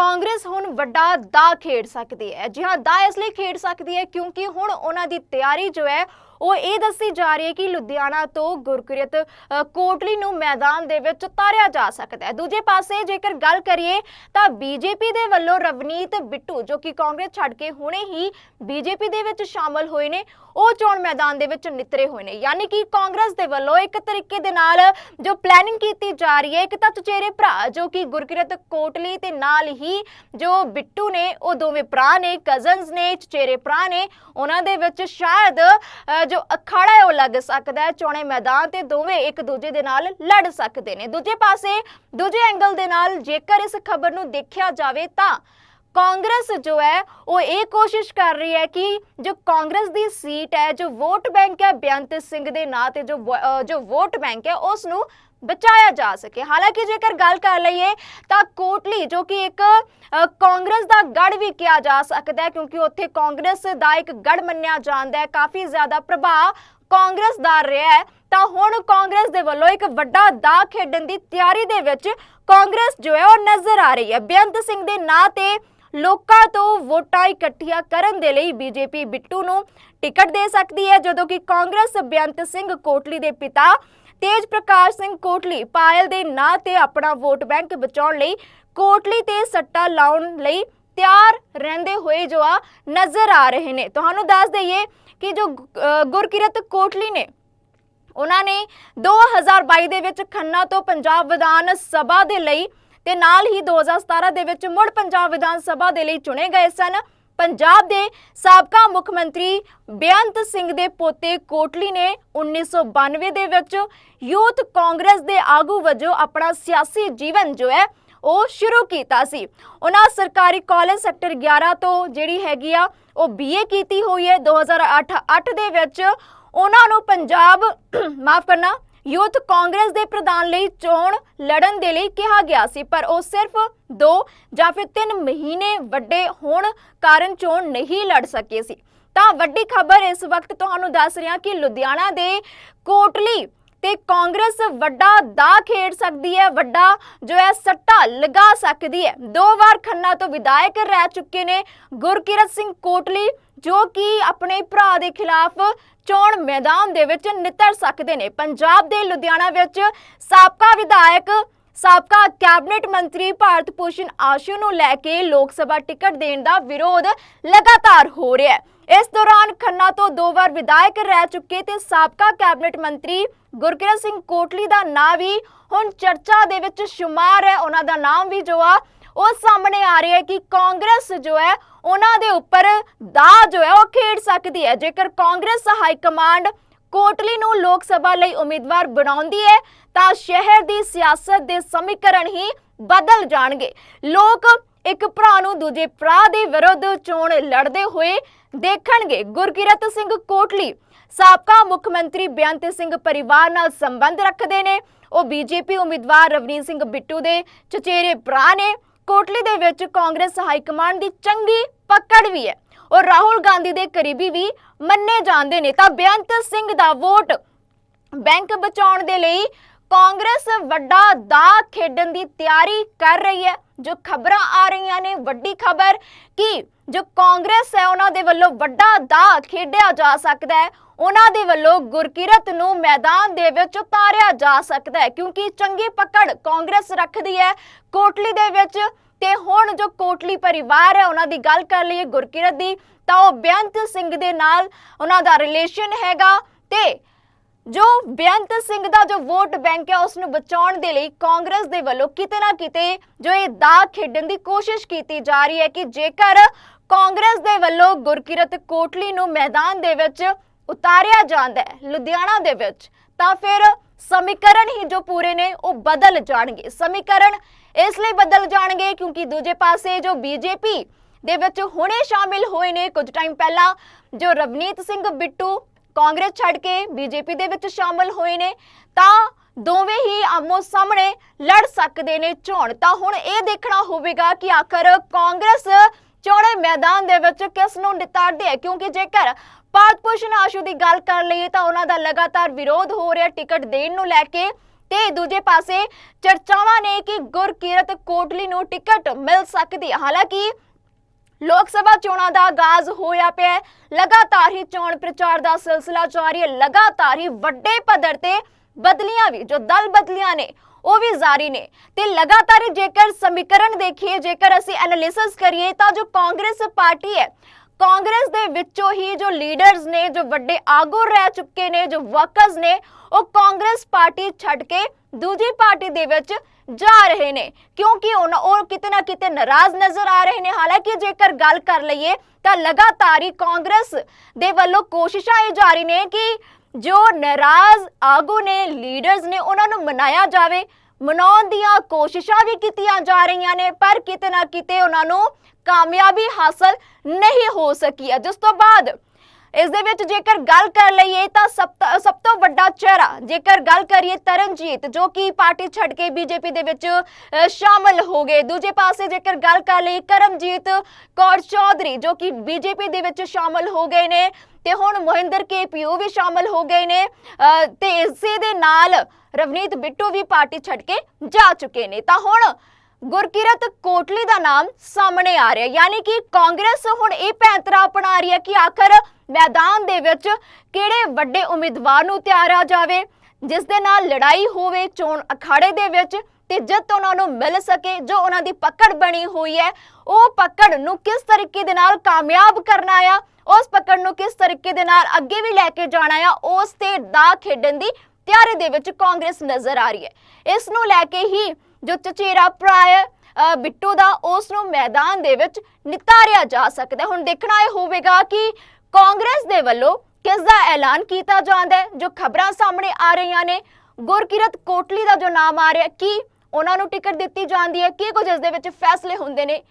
ਕਾਂਗਰਸ ਹੁਣ ਵੱਡਾ ਦਾ ਖੇਡ ਸਕਦੀ ਹੈ। ਜੀ ਹਾਂ ਦਾ ਇਸ ਲਈ ਖੇਡ ਸਕਦੀ ਹੈ ਕਿਉਂਕਿ ਹੁਣ ਉਹਨਾਂ ਦੀ ਤਿਆਰੀ ਜੋ ਹੈ ਉਹ ਇਹ ਦੱਸੀ ਜਾ ਰਹੀ ਹੈ ਕਿ ਲੁਧਿਆਣਾ ਤੋਂ ਗੁਰਕਿਰਤ ਕੋਟਲੀ ਨੂੰ ਮੈਦਾਨ ਦੇ ਵਿੱਚ ਉਤਾਰਿਆ ਜਾ ਸਕਦਾ ਹੈ। ਦੂਜੇ ਪਾਸੇ ਜੇਕਰ ਗੱਲ ਕਰੀਏ ਤਾਂ ਬੀਜੇਪੀ ਦੇ ਵੱਲੋਂ ਰਵਨੀਤ ਬਿੱਟੂ, ਜੋ ਕਿ ਕਾਂਗਰਸ ਛੱਡ ਕੇ ਹੁਣੇ ਹੀ ਬੀਜੇਪੀ ਦੇ ਵਿੱਚ ਸ਼ਾਮਲ ਹੋਏ ਨੇ, ਉਹ ਚੋਣ ਮੈਦਾਨ ਦੇ ਵਿੱਚ ਨਿਤਰੇ ਹੋਏ ਨੇ। ਯਾਨੀ ਕਿ ਕਾਂਗਰਸ ਦੇ ਵੱਲੋਂ ਇੱਕ ਤਰੀਕੇ ਦੇ ਨਾਲ ਜੋ ਪਲੈਨਿੰਗ ਕੀਤੀ ਜਾ ਰਹੀ ਹੈ, ਇੱਕ ਤਾਂ ਚਚੇਰੇ ਭਰਾ, ਜੋ ਕਿ ਗੁਰਕਿਰਤ ਕੋਟਲੀ ਤੇ ਨਾਲ ਹੀ ਜੋ ਬਿੱਟੂ ਨੇ, ਉਹ ਦੋਵੇਂ ਭਰਾ ਨੇ ਕਜ਼ਨਸ ਨੇ, ਚਚੇਰੇ ਭਰਾ ਨੇ, ਉਹਨਾਂ ਦੇ ਵਿੱਚ ਸ਼ਾਇਦ ਜੋ ਅਖਾੜਾ ਹੈ ਉਹ ਲੱਗ ਸਕਦਾ ਹੈ, ਚੋਣੇ ਮੈਦਾਨ ਤੇ ਦੋਵੇਂ ਇੱਕ ਦੂਜੇ ਦੇ ਨਾਲ ਲੜ ਸਕਦੇ ਨੇ। ਦੂਜੇ ਪਾਸੇ, ਦੂਜੇ ਐਂਗਲ ਦੇ ਨਾਲ ਜੇਕਰ ਇਸ ਖਬਰ ਨੂੰ ਦੇਖਿਆ ਜਾਵੇ ਤਾਂ ਕਾਂਗਰਸ ਜੋ ਹੈ, ਉਹ ਇਹ ਕੋਸ਼ਿਸ਼ ਕਰ ਰਹੀ ਹੈ ਕਿ ਜੋ ਕਾਂਗਰਸ ਦੀ ਸੀਟ ਹੈ, ਜੋ ਵੋਟ ਬੈਂਕ ਹੈ ਬੇਅੰਤ ਸਿੰਘ ਦੇ ਨਾਂ ਤੇ, ਜੋ ਜੋ ਵੋਟ ਬੈਂਕ ਹੈ, ਉਸ ਨੂੰ ਬਚਾਇਆ ਜਾ ਸਕੇ। ਹਾਲਾਂਕਿ ਜੇਕਰ ਗੱਲ ਕਰ ਲਈਏ ਤਾਂ ਕੋਟਲੀ, ਜੋ ਕਿ ਇੱਕ ਕਾਂਗਰਸ ਦਾ ਗੜ ਵੀ ਕਿਹਾ ਜਾ ਸਕਦਾ ਹੈ, ਕਿਉਂਕਿ ਉੱਥੇ ਕਾਂਗਰਸ ਦਾ ਇੱਕ ਗੜ ਮੰਨਿਆ ਜਾਂਦਾ ਹੈ। ਕਾਫੀ ਜ਼ਿਆਦਾ ਪ੍ਰਭਾਵ ਕਾਂਗਰਸ ਦਾ ਰਿਹਾ ਹੈ। ਤਾਂ ਹੁਣ ਕਾਂਗਰਸ ਦੇ ਵੱਲੋਂ ਇੱਕ ਵੱਡਾ ਦਾ ਖੇਡਣ ਦੀ ਤਿਆਰੀ ਦੇ ਵਿੱਚ ਕਾਂਗਰਸ ਜੋ ਹੈ, ਉਹ ਨਜ਼ਰ ਆ ਰਹੀ ਹੈ। ਬੇਅੰਤ ਸਿੰਘ ਦੇ ਨਾਂ ਤੇ ਲੋਕਾਂ ਤੋਂ ਵੋਟਾਂ ਇਕੱਠੀਆਂ ਕਰਨ ਦੇ ਲਈ ਬੀਜੇਪੀ ਬਿੱਟੂ ਨੂੰ ਟਿਕਟ ਦੇ ਸਕਦੀ ਹੈ, ਜਦੋਂ ਕਿ ਕਾਂਗਰਸ ਬੇਅੰਤ ਸਿੰਘ ਕੋਟਲੀ ਦੇ ਪਿਤਾ ਤੇਜ ਪ੍ਰਕਾਸ਼ ਸਿੰਘ ਕੋਟਲੀ ਪਾਇਲ ਦੇ ਨਾਂ ਤੇ ਆਪਣਾ ਵੋਟ ਬੈਂਕ ਬਚਾਉਣ ਲਈ ਕੋਟਲੀ ਤੇ ਸੱਟਾ ਲਾਉਣ ਲਈ ਤਿਆਰ ਰਹਿੰਦੇ ਹੋਏ ਜੋ ਆ ਨਜ਼ਰ ਆ ਰਹੇ ਨੇ। ਤੁਹਾਨੂੰ ਦੱਸ ਦਈਏ ਕਿ ਜੋ ਗੁਰਕਿਰਤ ਕੋਟਲੀ ਨੇ, ਉਹਨਾਂ ਨੇ 2022 ਦੇ ਵਿੱਚ ਖੰਨਾ ਤੋਂ ਪੰਜਾਬ ਵਿਧਾਨ ਸਭਾ ਦੇ ਲਈ ਤੇ ਨਾਲ ਹੀ 2017 ਦੇ ਵਿੱਚ ਮੁੜ ਪੰਜਾਬ ਵਿਧਾਨ ਸਭਾ ਦੇ ਲਈ ਚੁਣੇ ਗਏ ਸਨ। ਪੰਜਾਬ ਦੇ ਸਾਬਕਾ ਮੁੱਖ ਮੰਤਰੀ ਬੇਅੰਤ ਸਿੰਘ ਦੇ ਪੋਤੇ ਕੋਟਲੀ ਨੇ 1992 ਦੇ ਵਿੱਚ ਯੂਥ ਕਾਂਗਰਸ ਦੇ ਆਗੂ ਵਜੋਂ ਆਪਣਾ ਸਿਆਸੀ ਜੀਵਨ ਜੋ ਹੈ, ਉਹ ਸ਼ੁਰੂ ਕੀਤਾ ਸੀ। ਉਹਨਾਂ ਸਰਕਾਰੀ ਕਾਲਜ ਸੈਕਟਰ 11 ਤੋਂ ਜਿਹੜੀ ਹੈਗੀ ਆ, ਉਹ ਬੀਏ ਕੀਤੀ ਹੋਈ ਹੈ। 2008 8 ਦੇ ਵਿੱਚ ਉਹਨਾਂ ਨੂੰ ਪੰਜਾਬ, ਮਾਫ ਕਰਨਾ ਯੂਥ ਕਾਂਗਰਸ ਦੇ ਪ੍ਰਧਾਨ ਲਈ ਚੋਣ ਲੜਨ ਦੇ ਲਈ ਕਿਹਾ ਗਿਆ ਸੀ, ਪਰ ਉਹ ਸਿਰਫ 2 ਜਾਂ ਫਿਰ 3 ਮਹੀਨੇ ਵੱਡੇ ਹੋਣ ਕਾਰਨ ਚੋਣ ਨਹੀਂ ਲੜ ਸਕੇ ਸੀ। ਤਾਂ ਵੱਡੀ ਖਬਰ ਇਸ ਵਕਤ ਤੁਹਾਨੂੰ ਦੱਸ ਰਿਹਾ ਕਿ ਲੁਧਿਆਣਾ ਦੇ ਕੋਟਲੀ ਤੇ ਕਾਂਗਰਸ ਵੱਡਾ ਦਾ ਖੇਡ ਸਕਦੀ ਹੈ, ਵੱਡਾ ਜੋ ਹੈ ਸੱਟਾ ਲਗਾ ਸਕਦੀ ਹੈ। ਦੋ ਵਾਰ ਖੰਨਾ ਤੋਂ ਵਿਧਾਇਕ ਰਹਿ ਚੁੱਕੇ ਨੇ ਗੁਰਕਿਰਤ ਸਿੰਘ ਕੋਟਲੀ, ਜੋ ਕਿ ਆਪਣੇ ਭਰਾ ਦੇ ਖਿਲਾਫ ਚੋਣ ਮੈਦਾਨ ਦੇ ਵਿੱਚ ਨਿਤਰ ਸਕਦੇ ਨੇ। ਪੰਜਾਬ ਦੇ ਲੁਧਿਆਣਾ ਵਿੱਚ ਸਾਬਕਾ ਵਿਧਾਇਕ ਸਾਬਕਾ ਕੈਬਨਿਟ ਮੰਤਰੀ ਭਾਰਤ ਭੂਸ਼ਣ ਆਸ਼ੂ ਨੂੰ ਲੈ ਕੇ ਲੋਕ ਸਭਾ ਟਿਕਟ ਦੇਣ ਦਾ ਵਿਰੋਧ ਲਗਾਤਾਰ ਹੋ ਰਿਹਾ ਹੈ। ਇਸ ਦੌਰਾਨ ਖੰਨਾ ਤੋਂ ਦੋ ਵਾਰ ਵਿਧਾਇਕ ਰਹਿ ਚੁੱਕੇ ਤੇ ਸਾਬਕਾ ਕੈਬਨਿਟ ਮੰਤਰੀ ਗੁਰਕਿਰਤ ਸਿੰਘ ਕੋਟਲੀ ਦਾ ਨਾਂ ਵੀ ਹੁਣ ਚਰਚਾ ਦੇ ਵਿੱਚ ਸ਼ੁਮਾਰ ਹੈ। ਉਹਨਾਂ ਦਾ ਨਾਮ ਵੀ ਜੋ ਆ, ਉਹ ਸਾਹਮਣੇ ਆ ਰਿਹਾ ਹੈ ਕਿ ਕਾਂਗਰਸ ਜੋ ਹੈ, ਉਹਨਾਂ ਦੇ ਉੱਪਰ ਦਾ ਜੋ ਹੈ, ਉਹ ਖੇਡ ਸਕਦੀ ਹੈ। ਜੇਕਰ ਕਾਂਗਰਸ ਹਾਈ ਕਮਾਂਡ ਕੋਟਲੀ ਨੂੰ ਲੋਕ ਸਭਾ ਲਈ ਉਮੀਦਵਾਰ ਬਣਾਉਂਦੀ ਹੈ, ਤਾਂ ਸ਼ਹਿਰ ਦੀ ਸਿਆਸਤ ਦੇ ਸਮੀਕਰਨ ਹੀ ਬਦਲ ਜਾਣਗੇ। ਲੋਕ ਇੱਕ ਭਰਾ ਨੂੰ ਦੂਜੇ ਭਰਾ ਦੇ ਵਿਰੁੱਧ ਚੋਣ ਲੜਦੇ ਹੋਏ ਦੇਖਣਗੇ। ਗੁਰਕਿਰਤ ਸਿੰਘ ਕੋਟਲੀ ਸਾਬਕਾ ਮੁੱਖ ਮੰਤਰੀ ਬੇਅੰਤ ਸਿੰਘ ਪਰਿਵਾਰ ਨਾਲ ਸੰਬੰਧ ਰੱਖਦੇ ਨੇ। ਉਹ ਬੀਜੇਪੀ ਉਮੀਦਵਾਰ ਰਵਨੀਤ ਸਿੰਘ ਬਿੱਟੂ ਦੇ ਚਚੇਰੇ ਭਰਾ ਨੇ। ਕੋਟਲੀ ਦੇ ਵਿੱਚ ਕਾਂਗਰਸ ਹਾਈ ਕਮਾਂਡ ਦੀ ਚੰਗੀ ਪਕੜ ਵੀ ਹੈ। ਔਰ ਰਾਹੁਲ ਗਾਂਧੀ ਦੇ ਕਰੀਬੀ ਵੀ ਮੰਨੇ ਜਾਂਦੇ ਨੇ। ਤਾਂ ਬੇਅੰਤ ਸਿੰਘ ਦਾ ਵੋਟ ਬੈਂਕ ਬਚਾਉਣ ਦੇ ਲਈ ਕਾਂਗਰਸ ਵੱਡਾ ਦਾ ਖੇਡਣ ਦੀ ਤਿਆਰੀ ਕਰ ਰਹੀ ਹੈ। ਜੋ ਖਬਰਾਂ ਆ ਰਹੀਆਂ ਨੇ, ਵੱਡੀ ਖਬਰ ਕਿ ਜੋ ਕਾਂਗਰਸ ਹੈ, ਉਹਨਾਂ ਦੇ ਵੱਲੋਂ ਵੱਡਾ ਦਾ ਖੇਡਿਆ ਜਾ ਸਕਦਾ ਹੈ। ਉਹਨਾਂ ਦੇ ਵੱਲੋਂ ਗੁਰਕਿਰਤ ਨੂੰ ਮੈਦਾਨ ਦੇ ਵਿੱਚ ਉਤਾਰਿਆ ਜਾ ਸਕਦਾ ਹੈ। ਕਿਉਂਕਿ ਚੰਗੀ ਪਕੜ ਕਾਂਗਰਸ ਰੱਖਦੀ ਹੈ। ਕੋਟਲੀ ਦੇ ਵਿੱਚ ਤੇ ਹੁਣ ਜੋ ਕੋਟਲੀ ਪਰਿਵਾਰ ਹੈ, ਉਹਨਾਂ ਦੀ ਗੱਲ ਕਰ ਲਈਏ ਗੁਰਕਿਰਤ ਦੀ, ਤਾਂ ਉਹ ਬੇਅੰਤ ਸਿੰਘ ਦੇ ਨਾਲ ਉਹਨਾਂ ਦਾ ਰਿਲੇਸ਼ਨ ਹੈਗਾ ਤੇ ਜੋ ਬੇਅੰਤ ਸਿੰਘ ਦਾ ਜੋ ਵੋਟ ਬੈਂਕ ਹੈ ਉਸ ਨੂੰ ਬਚਾਉਣ ਦੇ ਲਈ ਕਾਂਗਰਸ ਦੇ ਵੱਲੋਂ ਕਿਤੇ ਨਾ ਕਿਤੇ ਜੋ ਇਹ ਦਾ ਖੇਡਣ ਦੀ ਕੋਸ਼ਿਸ਼ ਕੀਤੀ ਜਾ ਰਹੀ ਹੈ ਕਿ ਜੇਕਰ ਕਾਂਗਰਸ ਦੇ ਵੱਲੋਂ ਗੁਰਕਿਰਤ ਕੋਟਲੀ ਨੂੰ ਮੈਦਾਨ ਦੇ ਵਿੱਚ ਉਤਾਰਿਆ ਜਾਂਦਾ ਹੈ, ਲੁਧਿਆਣਾ ਦੇ ਵਿੱਚ, ਤਾਂ ਫਿਰ ਸਮੀਕਰਨ ਹੀ ਜੋ ਪੂਰੇ ਨੇ, ਉਹ ਬਦਲ ਜਾਣਗੇ। ਸਮੀਕਰਨ ਇਸ ਲਈ ਬਦਲ ਜਾਣਗੇ ਕਿਉਂਕਿ ਦੂਜੇ ਪਾਸੇ ਜੋ ਬੀਜੇਪੀ ਦੇ ਵਿੱਚ ਹੁਣੇ ਸ਼ਾਮਿਲ ਹੋਏ ਨੇ, ਕੁਝ ਟਾਈਮ ਪਹਿਲਾਂ ਜੋ ਰਵਨੀਤ ਸਿੰਘ ਬਿੱਟੂ ਕਾਂਗਰਸ ਛੱਡ ਕੇ ਬੀਜੇਪੀ ਦੇ ਵਿੱਚ ਸ਼ਾਮਲ ਹੋਏ ਨੇ, ਤਾਂ ਦੋਵੇਂ ਹੀ ਆਮੋ ਸਾਹਮਣੇ ਲੜ ਸਕਦੇ ਨੇ ਚੋਣ। ਤਾਂ ਹੁਣ ਇਹ ਦੇਖਣਾ ਹੋਵੇਗਾ ਕਿ ਆਖਰ ਕਾਂਗਰਸ ਚੋਣੇ ਮੈਦਾਨ ਦੇ ਵਿੱਚ ਕਿਸ ਨੂੰ ਨਿਤਾਰਦੇ ਹੈ, ਕਿਉਂਕਿ ਜੇਕਰ ਭਾਰਤ ਭੂਸ਼ਣ ਆਸ਼ੂ ਦੀ ਗੱਲ ਕਰ ਲਈਏ ਤਾਂ ਉਹਨਾਂ ਦਾ ਲਗਾਤਾਰ ਵਿਰੋਧ ਹੋ ਰਿਹਾ, ਟਿਕਟ ਦੇਣ ਨੂੰ ਲੈ ਕੇ ਤੇ ਦੂਜੇ ਪਾਸੇ ਚਰਚਾਵਾਂ ਨੇ ਕਿ ਗੁਰਕੀਰਤ ਕੋਟਲੀ ਨੂੰ ਟਿਕਟ ਮਿਲ ਸਕਦੀ ਹਾਲਾਂਕਿ ਲੋਕ ਸਭਾ ਚੋਣਾਂ ਦਾ ਆਗਾਜ਼ ਹੋਇਆ ਪਿਆ ਹੈ। ਲਗਾਤਾਰ ਹੀ ਚੋਣ ਪ੍ਰਚਾਰ ਦਾ ਸਿਲਸਿਲਾ ਜਾਰੀ ਹੈ। ਲਗਾਤਾਰ ਹੀ ਵੱਡੇ ਪੱਧਰ ਤੇ ਬਦਲੀਆਂ ਵੀ, ਜੋ ਦਲ ਬਦਲੀਆਂ ਨੇ, ਉਹ ਵੀ ਜਾਰੀ ਨੇ। ਤੇ ਲਗਾਤਾਰ ਜੇਕਰ ਸਮੀਕਰਨ ਦੇਖੀਏ, ਜੇਕਰ ਅਸੀਂ ਐਨਾਲਿਸਿਸ ਕਰੀਏ, ਤਾਂ ਜੋ ਕਾਂਗਰਸ ਪਾਰਟੀ ਹੈ ਕਾਂਗਰਸ ਦੇ ਵਿੱਚੋਂ ਹੀ ਜੋ ਲੀਡਰਸ ਨੇ, ਜੋ ਵੱਡੇ ਆਗੂ ਰਹਿ ਚੁੱਕੇ ਨੇ, ਜੋ ਵਰਕਰਸ ਨੇ, ਉਹ ਕਾਂਗਰਸ ਪਾਰਟੀ ਛੱਡ ਕੇ ਦੂਜੀ ਪਾਰਟੀ ਦੇ ਵਿੱਚ ਜਾ ਰਹੇ ਨੇ। ਕਿਉਂਕਿ ਉਹ ਕਿਤੇ ਨਾ ਕਿਤੇ ਨਾਰਾਜ਼ ਨਜ਼ਰ ਆ ਰਹੇ ਨੇ। ਹਾਲਾਂਕਿ ਜੇਕਰ ਗੱਲ ਕਰ ਲਈਏ, ਤਾਂ ਲਗਾਤਾਰ ਹੀ ਕਾਂਗਰਸ ਦੇ ਵੱਲੋਂ ਕੋਸ਼ਿਸ਼ਾਂ ਇਹ ਜਾਰੀ ਨੇ ਕਿ ਜੋ ਨਾਰਾਜ਼ ਆਗੂ ਨੇ, ਲੀਡਰਸ ਨੇ, ਉਹਨਾਂ ਨੂੰ ਮਨਾਇਆ ਜਾਵੇ। ਮਨਾਉਣ ਦੀਆਂ ਕੋਸ਼ਿਸ਼ਾਂ ਵੀ ਕੀਤੀਆਂ ਜਾ ਰਹੀਆਂ ਨੇ, ਪਰ ਕਿਤੇ ਨਾ ਕਿਤੇ ਉਹਨਾਂ ਨੂੰ ਕਾਮਯਾਬੀ ਹਾਸਲ ਨਹੀਂ ਹੋ ਸਕੀ। ਹੈ ਜਿਸ ਤੋਂ ਬਾਅਦ ਇਸ ਦੇ ਵਿੱਚ ਜੇਕਰ ਗੱਲ ਕਰ ਲਈਏ ਤਾਂ ਸਭ ਤੋਂ ਵੱਡਾ ਚਿਹਰਾ ਜੇਕਰ ਗੱਲ ਕਰੀਏ ਤਰਨਜੀਤ ਜੋ ਕਿ ਪਾਰਟੀ ਛੱਡ ਕੇ ਬੀਜੇਪੀ ਦੇ ਵਿੱਚ ਸ਼ਾਮਲ ਹੋ ਗਏ। ਦੂਜੇ ਪਾਸੇ ਜੇਕਰ ਗੱਲ ਕਰ ਲਈ ਕਰਮਜੀਤ ਕੌਰ ਚੌਧਰੀ ਜੋ ਕਿ ਬੀਜੇਪੀ ਦੇ ਵਿੱਚ ਸ਼ਾਮਲ ਹੋ ਗਏ ਨੇ ਤੇ ਹੁਣ ਮੋਹਿੰਦਰ ਕੇ ਪੀਓ ਵੀ ਸ਼ਾਮਲ ਹੋ ਗਏ ਨੇ ਅ, ਤੇ ਇਸੇ ਦੇ ਨਾਲ ਰਵਨੀਤ ਬਿੱਟੂ ਵੀ ਪਾਰਟੀ ਛੱਡ ਕੇ ਜਾ ਚੁੱਕੇ ਨੇ। ਤਾਂ ਹੁਣ ਗੁਰਕਿਰਤ ਕੋਟਲੀ ਦਾ ਨਾਮ ਸਾਹਮਣੇ ਆ ਰਿਹਾ ਯਾਨੀ ਕਿ ਕਾਂਗਰਸ ਹੁਣ ਇਹ ਪੈਂਤਰਾ ਅਪਣਾ ਰਹੀ ਹੈ ਕਿ ਆਖਰ ਮੈਦਾਨ ਦੇ ਵਿੱਚ ਕਿਹੜੇ ਵੱਡੇ ਉਮੀਦਵਾਰ ਨੂੰ ਤਿਆਰਿਆ ਜਾਵੇ, ਜਿਸ ਦੇ ਨਾਲ ਲੜਾਈ ਹੋਵੇ, ਚੋਣ ਅਖਾੜੇ ਦੇ ਵਿੱਚ ਤੇ ਜਿੱਤ ਉਹਨਾਂ ਨੂੰ ਮਿਲ ਸਕੇ, ਜੋ ਉਹਨਾਂ ਦੀ ਪਕੜ ਬਣੀ ਹੋਈ ਹੈ, ਉਹ ਪਕੜ ਨੂੰ ਕਿਸ ਤਰੀਕੇ ਦੇ ਨਾਲ ਕਾਮਯਾਬ ਕਰਨਾ ਆ, ਉਸ ਪਕੜ ਨੂੰ ਕਿਸ ਤਰੀਕੇ ਦੇ ਨਾਲ ਅੱਗੇ ਵੀ ਲੈ ਕੇ ਜਾਣਾ ਆ, ਉਸ ਤੇ ਦਾ ਖੇਡਣ ਦੀ ਤਿਆਰੀ ਦੇ ਵਿੱਚ ਕਾਂਗਰਸ ਨਜ਼ਰ ਆ ਰਹੀ ਹੈ। ਇਸ ਨੂੰ ਲੈ ਕੇ ਹੀ ਜੋ ਚਚੇਰਾ ਭਰਾ ਅ, ਬਿੱਟੂ ਦਾ ਉਸ ਨੂੰ ਮੈਦਾਨ ਦੇ ਵਿੱਚ ਨਿਤਾਰਿਆ ਜਾ ਸਕਦਾ ਹੁਣ ਦੇਖਣਾ ਇਹ ਹੋਵੇਗਾ ਕਿ ਕਾਂਗਰਸ ਦੇ ਵੱਲੋਂ ਕਿਸ ਦਾ ਐਲਾਨ ਕੀਤਾ ਜਾਂਦਾ ਹੈ ਜੋ ਖਬਰਾਂ ਸਾਹਮਣੇ ਆ ਰਹੀਆਂ ਨੇ। ਗੁਰਕਿਰਤ ਕੋਟਲੀ ਦਾ ਜੋ ਨਾਮ ਆ ਰਿਹਾ ਕੀ ਉਹਨਾਂ ਨੂੰ ਟਿਕਟ ਦਿੱਤੀ ਜਾਂਦੀ ਹੈ ਕੀ ਕੁਝ ਇਸ ਦੇ ਵਿੱਚ ਫੈਸਲੇ ਹੁੰਦੇ ਨੇ?